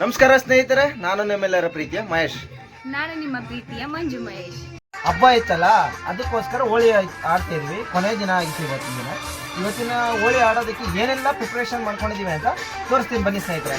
ನಮಸ್ಕಾರ ಸ್ನೇಹಿತರೆ ನಾನು ನಿಮ್ಮೆಲ್ಲರ ಪ್ರೀತಿಯ ಮಹೇಶ್. ನಾನು ನಿಮ್ಮ ಪ್ರೀತಿಯ ಮಂಜು ಮಹೇಶ್. ಹಬ್ಬ ಇತ್ತಲ್ಲ ಅದಕ್ಕೋಸ್ಕರ ಹೋಳಿ ಆಡ್ತಾ ಆಡ್ತಿದ್ವಿ. ಕೊನೆ ದಿನ ಆಗಿತ್ತು ಇವತ್ತಿನ ದಿನ. ಇವತ್ತಿನ ಹೋಳಿ ಆಡೋದಕ್ಕೆ ಏನೆಲ್ಲ ಪ್ರಿಪ್ರೇಷನ್ ಮಾಡ್ಕೊಂಡಿದೀವಿ ಅಂತ ತೋರಿಸ್ತೀನಿ ಬನ್ನಿ ಸ್ನೇಹಿತರೆ.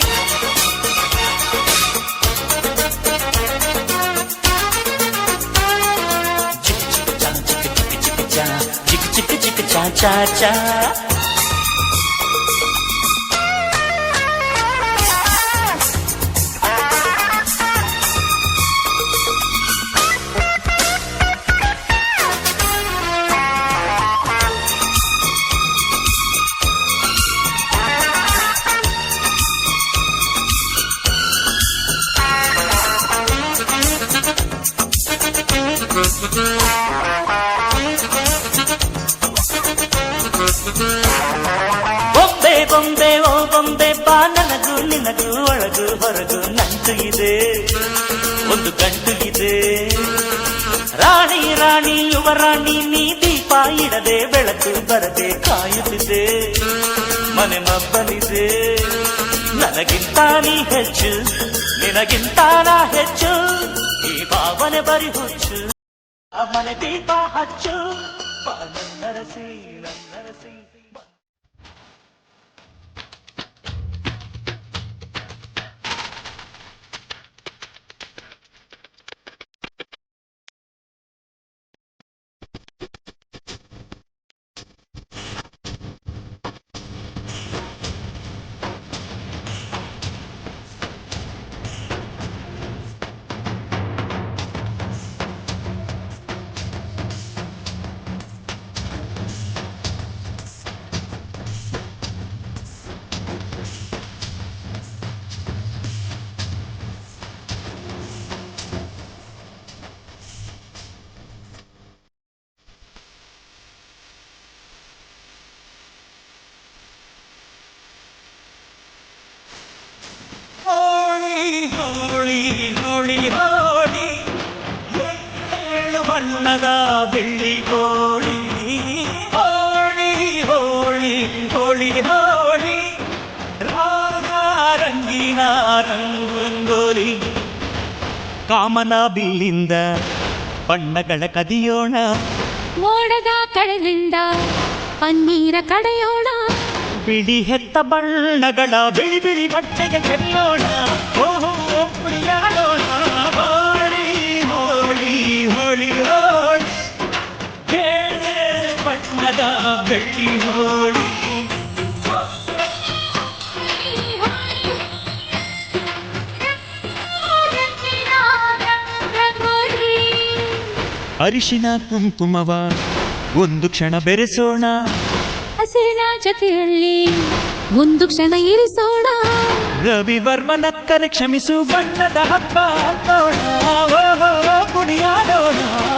caca. ಬೊಂಬೆ ಬೊಂಬೆ, ಓ ಬೊಂಬೆ, ಬಾ, ನನಗೂ, ನಿನಗೂ, ಒಳಗು ನಂಟು ಇದೆ. ಒಂದು ಗಂಟು ಇದೆ. ರಾಣಿ ರಾಣಿ ಯುವರಾಣಿ ನೀ ದೀಪ ಇಡದೆ, ಬೆಳಕು ಬರದೆ, ಕಾಯುತ್ತಿದೆ. ಮನೆ ಮಬ್ಬಲಿದೆ. ನನಗಿಂತ ನೀ ಹೆಚ್ಚು, ನಿನಗಿಂತ ನಾ ಹೆಚ್ಚು, ಈ ಭಾವನೆ ಬರಿ ಹುಚ್ಚು. ಮನೆ ದೀಪ ಹಚ್ಚು ಬಾ ಏಳು ಬಣ್ಣದ ಬೆಳ್ಳಿ ಕೋಳಿ ಹೋಳಿ ಹೋಳಿ ಹೋಳಿ ಹೋಳಿ ರಾಗ ರಂಗಿನ ರಂಗೋಲಿ ಕಾಮನ ಬಿಲ್ಲಿಂದ ಬಣ್ಣಗಳ ಕದಿಯೋಣ ಮೋಡದ ಕಡೆಯಿಂದ ಪನ್ನೀರ ಕಡೆಯೋಣ ಬಿಳಿ ಹೆತ್ತ ಬಣ್ಣಗಳ ಬಿಳಿ ಬಿಳಿ ಬಟ್ಟೆಗೆ ಚೆಲ್ಲೋಣ ಓಹೋ ಕುಣಿಯಾಡೋಣ ಹೋಳಿ ಹೋಳಿ ಬೇಳೆ ಬಣ್ಣದ ಬೆಳ್ಳಿ ಹೋಳಿ ಅರಿಶಿನ ಕುಂಕುಮವ ಒಂದು ಕ್ಷಣ ಬೆರೆಸೋಣ. ಹಸಿರಿನ ಜೊತೆಯಲ್ಲಿ ಒಂದು ಕ್ಷಣ ಇರಿಸೋಣ. ರವಿವರ್ಮನಕ್ಕರೆ ಕ್ಷಮಿಸು ಬಣ್ಣದ ಹಬ್ಬ I don't know.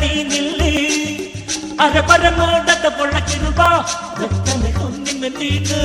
നീ നില്ലി അര പരങ്ങോടത്തെ പൊള്ളക്കിരുപ്പ നീട്ട്